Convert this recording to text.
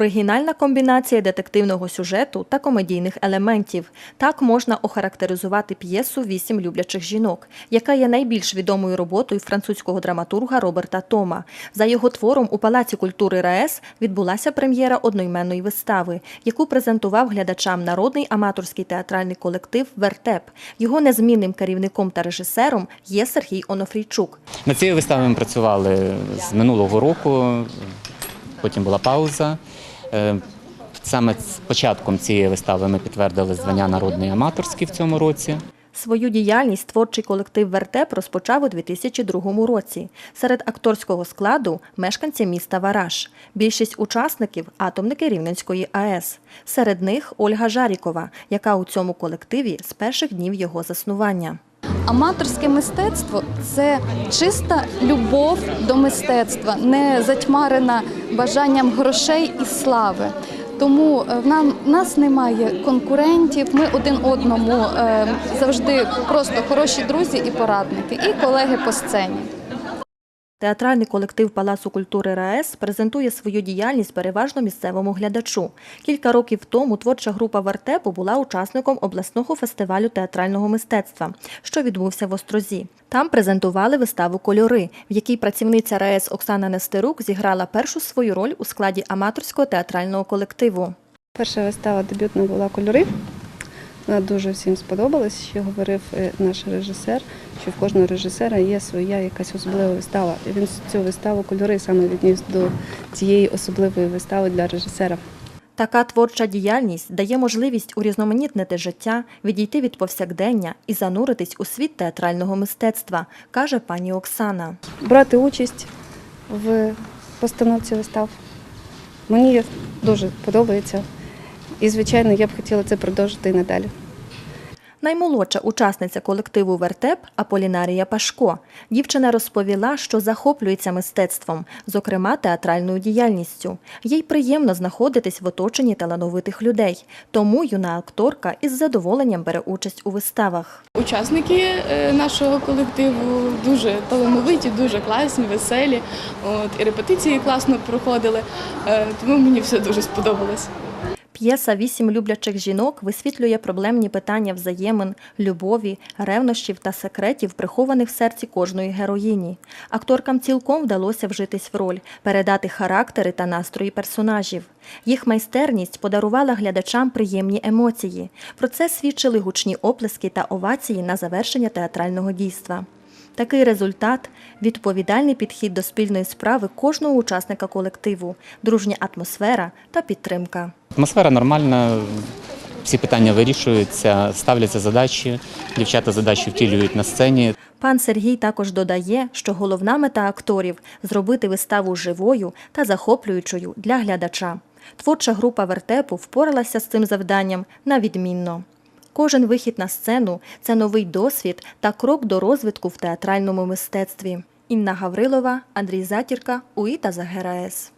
Оригінальна комбінація детективного сюжету та комедійних елементів. Так можна охарактеризувати п'єсу Вісім люблячих жінок, яка є найбільш відомою роботою французького драматурга Роберта Тома. За його твором у Палаці культури РаЕС відбулася прем'єра одноіменної вистави, яку презентував глядачам народний аматорський театральний колектив Вертеп. Його незмінним керівником та режисером є Сергій Онофрійчук. Над цією виставою ми працювали з минулого року, потім була пауза. Е, Саме з початком цієї вистави ми підтвердили звання народний аматорський в цьому році. Свою діяльність творчий колектив Вертеп розпочав у 2002 році. Серед акторського складу мешканці міста Вараш. Більшість учасників атомники Рівненської АЕС. Серед них Ольга Жарікова, яка у цьому колективі з перших днів його заснування. Аматорське мистецтво це чиста любов до мистецтва, не затьмарена бажанням грошей і слави. Тому е, в нас немає конкурентів. Ми один одному е, завжди просто хороші друзі і порадники, і колеги по сцені. Театральний колектив Палацу культури РаЕС презентує свою діяльність переважно місцевому глядачу. Кілька років тому творча група Вертепу була учасником обласного фестивалю театрального мистецтва, що відбувся в Острозі. Там презентували виставу Кольори, в якій працівниця РаЕС Оксана Нестерук зіграла першу свою роль у складі аматорського театрального колективу. Перша вистава дебютна була кольори. Вона дуже всім сподобалась, що говорив е, наш режисер, що в кожного режисера є своя якась особлива вистава. І він цю виставу кольори саме відніс до цієї особливої вистави для режисера. Така творча діяльність дає можливість урізноманітнити життя, відійти від повсякдення і зануритись у світ театрального мистецтва, каже пані Оксана. Брати участь в постановці вистав мені дуже подобається. І, звичайно, я б хотіла це продовжити і надалі. Наймолодша учасниця колективу Вертеп Аполінарія Пашко. Дівчина розповіла, що захоплюється мистецтвом, зокрема театральною діяльністю. Їй приємно знаходитись в оточенні талановитих людей. Тому юна акторка із задоволенням бере участь у виставах. Учасники е, нашого колективу дуже талановиті, дуже класні, веселі. От, і репетиції класно проходили, е, тому мені все дуже сподобалось. П'єса Вісім люблячих жінок висвітлює проблемні питання взаємин, любові, ревнощів та секретів, прихованих в серці кожної героїні. Акторкам цілком вдалося вжитись в роль, передати характери та настрої персонажів. Їх майстерність подарувала глядачам приємні емоції. Про це свідчили гучні оплески та овації на завершення театрального дійства. Такий результат відповідальний підхід до спільної справи кожного учасника колективу, дружня атмосфера та підтримка. Атмосфера нормальна, всі питання вирішуються, ставляться задачі, дівчата задачі втілюють на сцені. Пан Сергій також додає, що головна мета акторів зробити виставу живою та захоплюючою для глядача. Творча група вертепу впоралася з цим завданням на відмінно. Кожен вихід на сцену це новий досвід та крок до розвитку в театральному мистецтві. Інна Гаврилова, Андрій Затірка, УІТА за ГРАЕС.